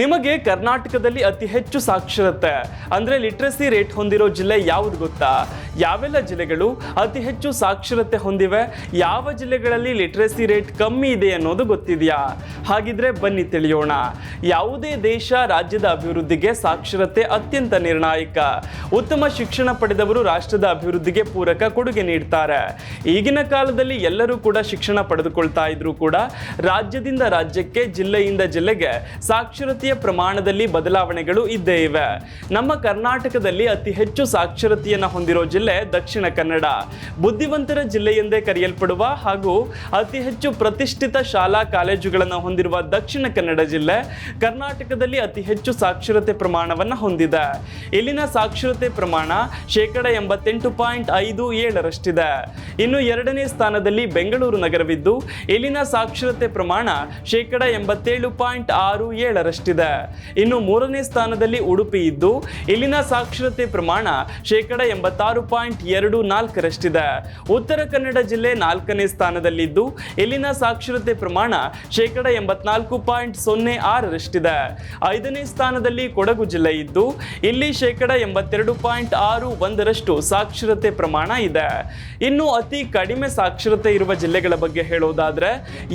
ನಿಮಗೆ ಕರ್ನಾಟಕದಲ್ಲಿ ಅತಿ ಹೆಚ್ಚು ಸಾಕ್ಷರತೆ ಅಂದ್ರೆ ಲಿಟ್ರಸಿ ರೇಟ್ ಹೊಂದಿರೋ ಜಿಲ್ಲೆ ಯಾವುದು ಗೊತ್ತಾ? ಯಾವೆಲ್ಲ ಜಿಲ್ಲೆಗಳು ಅತಿ ಹೆಚ್ಚು ಸಾಕ್ಷರತೆ ಹೊಂದಿವೆ? ಯಾವ ಜಿಲ್ಲೆಗಳಲ್ಲಿ ಲಿಟ್ರಸಿ ರೇಟ್ ಕಮ್ಮಿ ಇದೆ ಅನ್ನೋದು ಗೊತ್ತಿದೆಯಾ? ಹಾಗಿದ್ರೆ ಬನ್ನಿ ತಿಳಿಯೋಣ. ಯಾವುದೇ ದೇಶ ರಾಜ್ಯದ ಅಭಿವೃದ್ಧಿಗೆ ಸಾಕ್ಷರತೆ ಅತ್ಯಂತ ನಿರ್ಣಾಯಕ. ಉತ್ತಮ ಶಿಕ್ಷಣ ಪಡೆದವರು ರಾಷ್ಟ್ರದ ಅಭಿವೃದ್ಧಿಗೆ ಪೂರಕ ಕೊಡುಗೆ ನೀಡ್ತಾರೆ. ಈಗಿನ ಕಾಲದಲ್ಲಿ ಎಲ್ಲರೂ ಕೂಡ ಶಿಕ್ಷಣ ಪಡೆದುಕೊಳ್ತಾ ಇದ್ರು ಕೂಡ ರಾಜ್ಯದಿಂದ ರಾಜ್ಯಕ್ಕೆ, ಜಿಲ್ಲೆಯಿಂದ ಜಿಲ್ಲೆಗೆ ಸಾಕ್ಷರತೆಯ ಪ್ರಮಾಣದಲ್ಲಿ ಬದಲಾವಣೆಗಳು ಇದ್ದೇ ಇವೆ. ನಮ್ಮ ಕರ್ನಾಟಕದಲ್ಲಿ ಅತಿ ಹೆಚ್ಚು ಸಾಕ್ಷರತೆಯನ್ನು ಹೊಂದಿರೋ ಜಿಲ್ಲೆ ದಕ್ಷಿಣ ಕನ್ನಡ. ಬುದ್ಧಿವಂತರ ಜಿಲ್ಲೆ ಎಂದೇ ಕರೆಯಲ್ಪಡುವ ಹಾಗೂ ಅತಿ ಹೆಚ್ಚು ಪ್ರತಿಷ್ಠಿತ ಶಾಲಾ ಕಾಲೇಜುಗಳನ್ನು ಹೊಂದಿರುವ ದಕ್ಷಿಣ ಕನ್ನಡ ಜಿಲ್ಲೆ ಕರ್ನಾಟಕದಲ್ಲಿ ಅತಿ ಹೆಚ್ಚು ಸಾಕ್ಷರತೆ ಪ್ರಮಾಣವನ್ನು ಹೊಂದಿದೆ. ಇಲ್ಲಿನ ಸಾಕ್ಷರತೆ ಪ್ರಮಾಣ ಶೇಕಡ ಎಂಬತ್ತೆಂಟು ಪಾಯಿಂಟ್ ಐದು ಏಳರಷ್ಟಿದೆ. ಇನ್ನು ಎರಡನೇ ಸ್ಥಾನದಲ್ಲಿ ಬೆಂಗಳೂರು ನಗರವಿದ್ದು, ಇಲ್ಲಿನ ಸಾಕ್ಷರತೆ ಪ್ರಮಾಣ ಶೇಕಡ ಎಂಬತ್ತೇಳು ಪಾಯಿಂಟ್ ಆರು ಏಳರಷ್ಟಿದೆ. ಇನ್ನು ಮೂರನೇ ಸ್ಥಾನದಲ್ಲಿ ಉಡುಪಿ ಇದ್ದು, ಇಲ್ಲಿನ ಸಾಕ್ಷರತೆ ಪ್ರಮಾಣ ಶೇಕಡ ಎಂಬತ್ತಾರು ಪಾಯಿಂಟ್ ಎರಡು ನಾಲ್ಕರಷ್ಟಿದೆ. ಉತ್ತರ ಕನ್ನಡ ಜಿಲ್ಲೆ ನಾಲ್ಕನೇ ಸ್ಥಾನದಲ್ಲಿದ್ದು, ಇಲ್ಲಿನ ಸಾಕ್ಷರತೆ ಪ್ರಮಾಣ ಶೇಕಡ ಎಂಬತ್ನಾಲ್ಕು ಪಾಯಿಂಟ್ ಸೊನ್ನೆ ಆರರಷ್ಟಿದೆ ಐದನೇ ಸ್ಥಾನದಲ್ಲಿ ಕೊಡಗು ಜಿಲ್ಲೆ ಇದ್ದು, ಇಲ್ಲಿ ಶೇಕಡ ಎಂಬತ್ತೆರಡು ಪಾಯಿಂಟ್ ಆರು ಒಂದರಷ್ಟು ಸಾಕ್ಷರತೆ ಪ್ರಮಾಣ ಇದೆ. ಇನ್ನು ಅತಿ ಕಡಿಮೆ ಸಾಕ್ಷರತೆ ಇರುವ ಜಿಲ್ಲೆಗಳ ಬಗ್ಗೆ ಹೇಳೋದಾದ್ರೆ,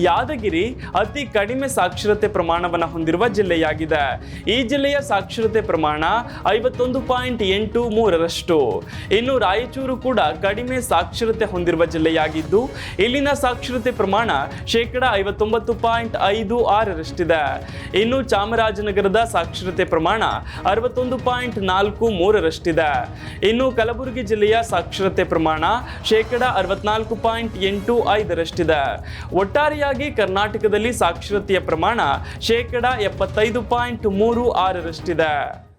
ಯಾದಗಿರಿ ಅತಿ ಕಡಿಮೆ ಸಾಕ್ಷರತೆ ಪ್ರಮಾಣವನ್ನು ಹೊಂದಿರುವ ಜಿಲ್ಲೆಯಾಗಿದೆ. ಈ ಜಿಲ್ಲೆಯ ಸಾಕ್ಷರತೆ ಪ್ರಮಾಣ ಐವತ್ತೊಂದು ಪಾಯಿಂಟ್ ಎಂಟು ಮೂರರಷ್ಟು. ಇನ್ನು ರಾಯಚೂರು ಕೂಡ ಕಡಿಮೆ ಸಾಕ್ಷರತೆ ಹೊಂದಿರುವ ಜಿಲ್ಲೆಯಾಗಿದ್ದು, ಇಲ್ಲಿನ ಸಾಕ್ಷರತೆ ಪ್ರಮಾಣ ಶೇಕಡ ಐವತ್ತೊಂಬತ್ತು ಪಾಯಿಂಟ್ ಐದು ಆರರಷ್ಟಿದೆ ಇನ್ನು ಚಾಮರಾಜನಗರದ ಸಾಕ್ಷರತೆ ಪ್ರಮಾಣ ಅರವತ್ತೊಂದು ಪಾಯಿಂಟ್ ನಾಲ್ಕು ಮೂರರಷ್ಟಿದೆ ಇನ್ನು ಕಲಬುರಗಿ ಜಿಲ್ಲೆಯ ಸಾಕ್ಷರತೆ ಪ್ರಮಾಣ ಶೇಕಡ ಅರವತ್ನಾಲ್ಕು ಪಾಯಿಂಟ್ ಎಂಟು ಐದರಷ್ಟಿದೆ ಒಟ್ಟಾರೆಯಾಗಿ ಕರ್ನಾಟಕದಲ್ಲಿ ಸಾಕ್ಷರತೆಯ ಪ್ರಮಾಣ ಶೇಕಡ ಎಪ್ಪತ್ತೈದು ಪಾಯಿಂಟ್ ಮೂರು ಆರರಷ್ಟಿದೆ